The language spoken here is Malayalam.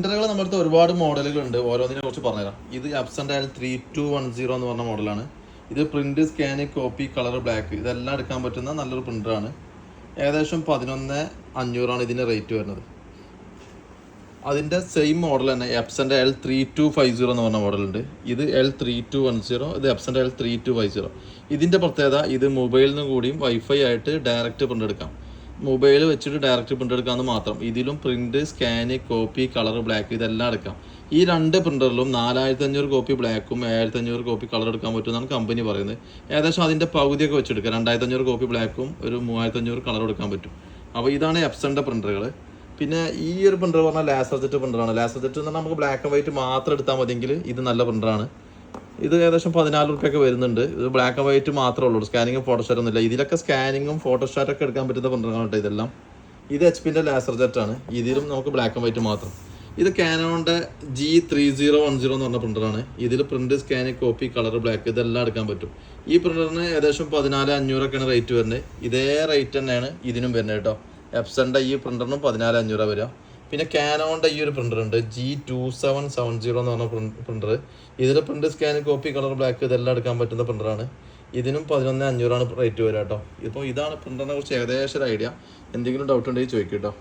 പ്രിന്ററുകൾ നമ്മുടെ അടുത്ത് ഒരുപാട് മോഡലുകൾ ഉണ്ട് ഓരോന്നിനെ കുറിച്ച് പറഞ്ഞുതരാം. ഇത് അബ്സെന്റ് ആയാലും ത്രീ ടു വൺ സീറോ എന്ന് പറഞ്ഞ മോഡലാണ്. ഇത് print scan copy colour black ഇതെല്ലാം എടുക്കാൻ പറ്റുന്ന നല്ലൊരു പ്രിന്ററാണ് ഏകദേശം പതിനൊന്ന് അഞ്ഞൂറാണ് ഇതിന്റെ റേറ്റ് വരുന്നത്. അതിന്റെ സെയിം മോഡൽ തന്നെ എപ്സന്റെ L three two five zero എന്ന് പറഞ്ഞ മോഡലുണ്ട്. ഇത് L three two one zero ഇത് എപ്സന്റെ L three two five zero ഇതിന്റെ പ്രത്യേകത ഇത് മൊബൈലിൽ നിന്ന് കൂടിയും വൈഫൈ ആയിട്ട് ഡയറക്റ്റ് പ്രിന്റ് എടുക്കാം. മൊബൈൽ വെച്ചിട്ട് ഡയറക്റ്റ് പ്രിന്റ് എടുക്കാമെന്ന് മാത്രം. ഇതിലും print scan copy colour black ഇതെല്ലാം എടുക്കാം. ഈ രണ്ട് പ്രിന്ററിലും നാലായിരത്തി അഞ്ഞൂറ് കോപ്പി ബ്ലാക്കും ഏഴായിരത്തി അഞ്ഞൂറ് കോപ്പി കളർ എടുക്കാൻ പറ്റുമെന്നാണ് കമ്പനി പറയുന്നത്. ഏകദേശം അതിന്റെ പകുതിയൊക്കെ വെച്ചെടുക്കുക രണ്ടായിരത്തി അഞ്ഞൂറ് കോപ്പി ബ്ലാക്കും ഒരു മൂവായിരത്തി അഞ്ഞൂറ് കളർ എടുക്കാൻ പറ്റും. അപ്പോൾ ഇതാണ് എപ്സന്റെ പ്രിന്ററുകൾ പിന്നെ ഈ ഒരു പ്രിന്റർ പറഞ്ഞാൽ ലാസർ ജെറ്റ് പ്രിന്ററാണ് ലാസർ ജെറ്റ് എന്ന് പറഞ്ഞാൽ നമുക്ക് ബ്ലാക്ക് ആൻഡ് വൈറ്റ് മാത്രം എടുത്താൽ മതിയെങ്കിൽ ഇത് നല്ല പ്രിന്ററാണ് ഇത് ഏകദേശം പതിനാല് റുപ്യൊക്കെ വരുന്നുണ്ട്. ഇത് ബ്ലാക്ക് ആൻഡ് വൈറ്റ് മാത്രമേ ഉള്ളൂ. സ്കാനിങ്ങും ഫോട്ടോസ്റ്റാറ്റും ഒന്നും ഇല്ല. ഇതിലൊക്കെ സ്കാനിങ്ങും ഫോട്ടോസ്റ്റാറ്റൊക്കെ എടുക്കാൻ പറ്റുന്ന കേട്ടോ ഇതെല്ലാം. ഇത് എച്ച് പിന്റെ ലാസർ ജെറ്റ് ആണ്. ഇതിലും നമുക്ക് ബ്ലാക്ക് ആൻഡ് വൈറ്റ് മാത്രം. ഇത് കാനോണിന്റെ G three zero one zero എന്ന് പറഞ്ഞ പ്രിന്ററാണ് ഇതിൽ print scan copy colour black ഇതെല്ലാം എടുക്കാൻ പറ്റും. ഈ പ്രിന്ററിന് ഏകദേശം പതിനാല് അഞ്ഞൂറൊക്കെയാണ് റേറ്റ് വരുന്നത്. ഇതേ റേറ്റ് തന്നെയാണ് ഇതിനും വരുന്നത് കേട്ടോ. എപ്സന്റെ ഈ പ്രിന്ററിനും പതിനാല് അഞ്ഞൂറ് വരിക. പിന്നെ കാനോണിന്റെ ഈ ഒരു പ്രിന്റർ ഉണ്ട്. G two seven seven zero എന്ന് പറഞ്ഞ പ്രിന്റർ ഇതിൽ print scan copy colour black ഇതെല്ലാം എടുക്കാൻ പറ്റുന്ന പ്രിന്ററാണ് ഇതിനും പതിനൊന്ന് അഞ്ഞൂറാണ് റേറ്റ് വരിക കേട്ടോ. ഇപ്പോൾ ഇതാണ് പ്രിന്ററിനെ കുറിച്ച് ഏകദേശം ഒരു ഐഡിയ എന്തെങ്കിലും ഡൗട്ട് ഉണ്ടെങ്കിൽ ചോദിക്കും കേട്ടോ.